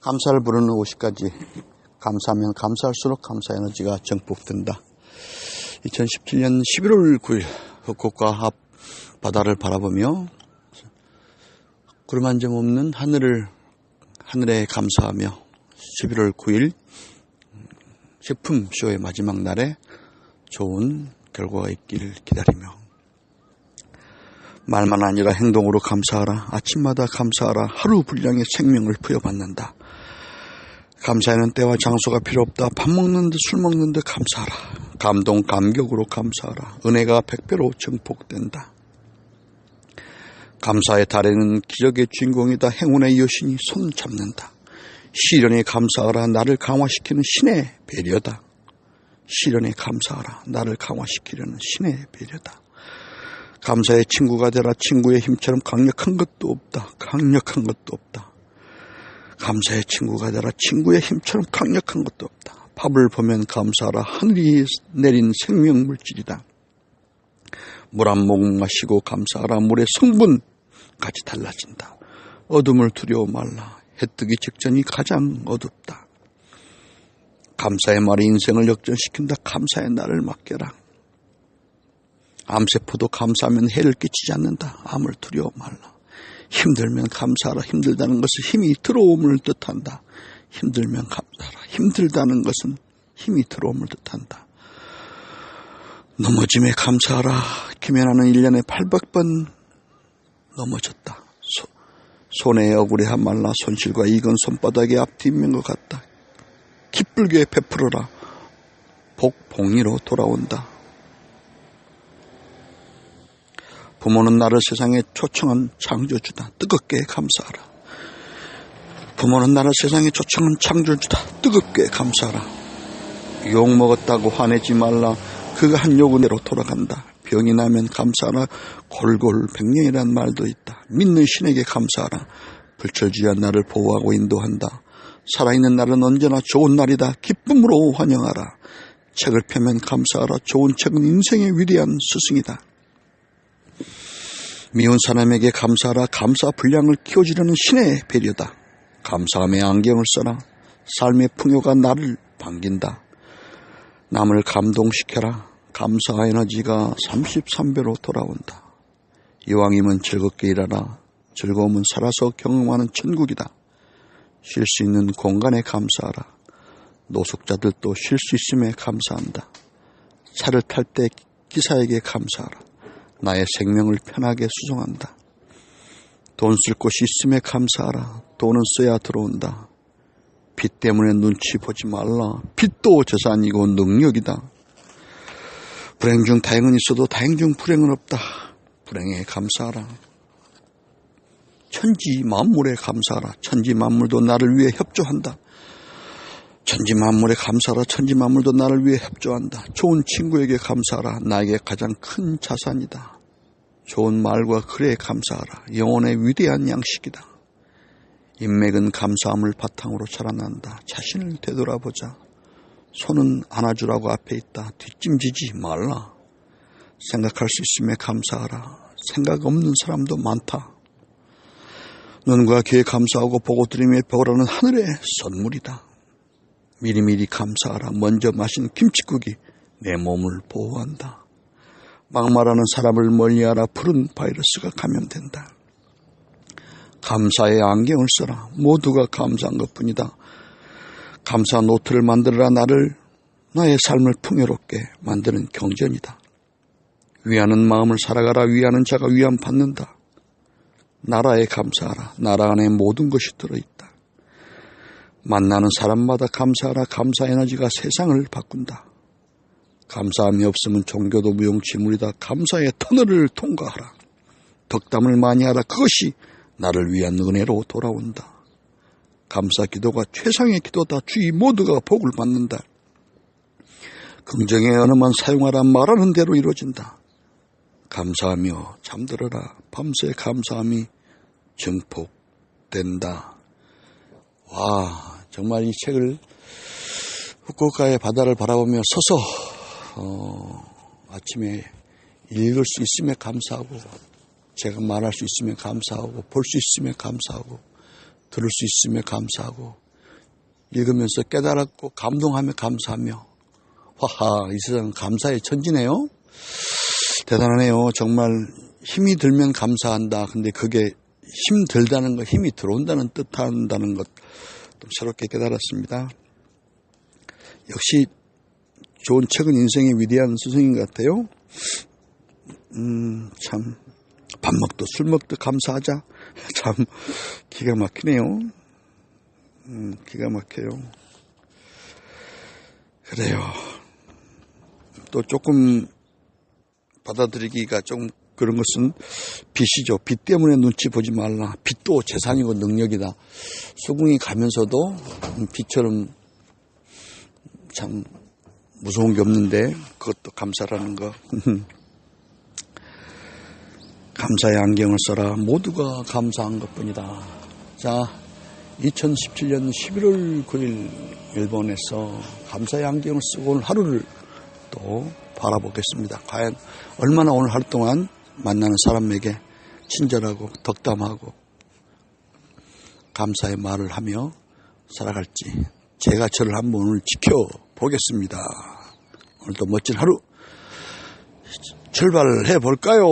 감사를 부르는 50가지. 감사하면 감사할수록 감사 에너지가 정복된다. 2017년 11월 9일 흑곡과 앞 바다를 바라보며 구름 한 점 없는 하늘을 하늘에 감사하며 11월 9일 제품 쇼의 마지막 날에 좋은 결과가 있기를 기다리며 말만 아니라 행동으로 감사하라. 아침마다 감사하라. 하루 분량의 생명을 부여받는다. 감사에는 때와 장소가 필요 없다. 밥 먹는 듯 술 먹는 듯 감사하라. 감동, 감격으로 감사하라. 은혜가 백배로 증폭된다. 감사의 달에는 기적의 주인공이다. 행운의 여신이 손 잡는다. 시련에 감사하라. 나를 강화시키는 신의 배려다. 시련에 감사하라. 나를 강화시키려는 신의 배려다. 감사의 친구가 되라. 친구의 힘처럼 강력한 것도 없다. 강력한 것도 없다. 감사의 친구가 되라. 친구의 힘처럼 강력한 것도 없다. 밥을 보면 감사하라. 하늘이 내린 생명 물질이다. 물 한 모금 마시고 감사하라. 물의 성분까지 달라진다. 어둠을 두려워 말라. 해 뜨기 직전이 가장 어둡다. 감사의 말이 인생을 역전시킨다. 감사의 날을 맡겨라. 암세포도 감사하면 해를 끼치지 않는다. 암을 두려워 말라. 힘들면 감사하라. 힘들다는 것은 힘이 들어옴을 뜻한다. 힘들면 감사하라. 힘들다는 것은 힘이 들어옴을 뜻한다. 넘어짐에 감사하라. 김연아는 1년에 800번 넘어졌다. 소, 손에 억울해한 말라 손실과 익은 손바닥에 앞뒤면 것 같다. 기쁠게 베풀어라. 복, 봉이로 돌아온다. 부모는 나를 세상에 초청한 창조주다. 뜨겁게 감사하라. 부모는 나를 세상에 초청한 창조주다. 뜨겁게 감사하라. 욕 먹었다고 화내지 말라. 그가 한 욕은 대로 돌아간다. 병이 나면 감사하라. 골골백년이란 말도 있다. 믿는 신에게 감사하라. 불철주야 나를 보호하고 인도한다. 살아있는 날은 언제나 좋은 날이다. 기쁨으로 환영하라. 책을 펴면 감사하라. 좋은 책은 인생의 위대한 스승이다. 미운 사람에게 감사하라. 감사 분량을 키워주려는 신의 배려다. 감사함의 안경을 써라. 삶의 풍요가 나를 반긴다. 남을 감동시켜라. 감사 에너지가 33배로 돌아온다. 이왕이면 즐겁게 일하라. 즐거움은 살아서 경험하는 천국이다. 쉴 수 있는 공간에 감사하라. 노숙자들도 쉴 수 있음에 감사한다. 차를 탈 때 기사에게 감사하라. 나의 생명을 편하게 수송한다. 돈 쓸 곳이 있음에 감사하라. 돈은 써야 들어온다. 빚 때문에 눈치 보지 말라. 빚도 재산이고 능력이다. 불행 중 다행은 있어도 다행 중 불행은 없다. 불행에 감사하라. 천지 만물에 감사하라. 천지 만물도 나를 위해 협조한다. 천지 만물에 감사하라. 천지 만물도 나를 위해 협조한다. 좋은 친구에게 감사하라. 나에게 가장 큰 자산이다. 좋은 말과 글에 감사하라. 영혼의 위대한 양식이다. 인맥은 감사함을 바탕으로 자라난다. 자신을 되돌아보자. 손은 안아주라고 앞에 있다. 뒷짐지지 말라. 생각할 수 있음에 감사하라. 생각 없는 사람도 많다. 눈과 귀에 감사하고 보고 들으며 배우라는 하늘의 선물이다. 미리미리 감사하라. 먼저 마신 김치국이 내 몸을 보호한다. 막말하는 사람을 멀리하라. 푸른 바이러스가 감염된다. 감사의 안경을 써라. 모두가 감사한 것 뿐이다. 감사 노트를 만들어라. 나를, 나의 삶을 풍요롭게 만드는 경전이다. 위하는 마음을 살아가라. 위하는 자가 위함 받는다. 나라에 감사하라. 나라 안에 모든 것이 들어있다. 만나는 사람마다 감사하라. 감사 에너지가 세상을 바꾼다. 감사함이 없으면 종교도 무용지물이다. 감사의 터널을 통과하라. 덕담을 많이 하라. 그것이 나를 위한 은혜로 돌아온다. 감사 기도가 최상의 기도다. 주의 모두가 복을 받는다. 긍정의 언어만 사용하라 말하는 대로 이루어진다. 감사하며 잠들어라. 밤새 감사함이 증폭된다. 와, 정말 이 책을 후쿠오카의 바다를 바라보며 서서 어, 아침에 읽을 수 있음에 감사하고 제가 말할 수 있으면 감사하고 볼 수 있으면 감사하고 들을 수 있으면 감사하고 읽으면서 깨달았고 감동하며 감사하며 화하 이 세상 감사의 천지네요. 대단하네요. 정말 힘이 들면 감사한다. 근데 그게 힘 들다는 것, 힘이 들어온다는 뜻한다는 것 좀 새롭게 깨달았습니다. 역시 좋은 책은 인생의 위대한 스승인 것 같아요. 음, 참, 밥 먹도 술 먹도 감사하자. 참, 기가 막히네요. 음, 기가 막혀요. 그래요. 또 조금 받아들이기가 좀 그런 것은 빚이죠. 빚 때문에 눈치 보지 말라. 빚도 재산이고 능력이다. 수긍이 가면서도 빚처럼 참 무서운 게 없는데 그것도 감사라는 거. 감사의 안경을 써라. 모두가 감사한 것 뿐이다. 자, 2017년 11월 9일 일본에서 감사의 안경을 쓰고 오늘 하루를 또 바라보겠습니다. 과연 얼마나 오늘 하루 동안 만나는 사람에게 친절하고 덕담하고 감사의 말을 하며 살아갈지 제가 저를 한번 오늘 지켜보겠습니다. 오늘도 멋진 하루 출발해 볼까요?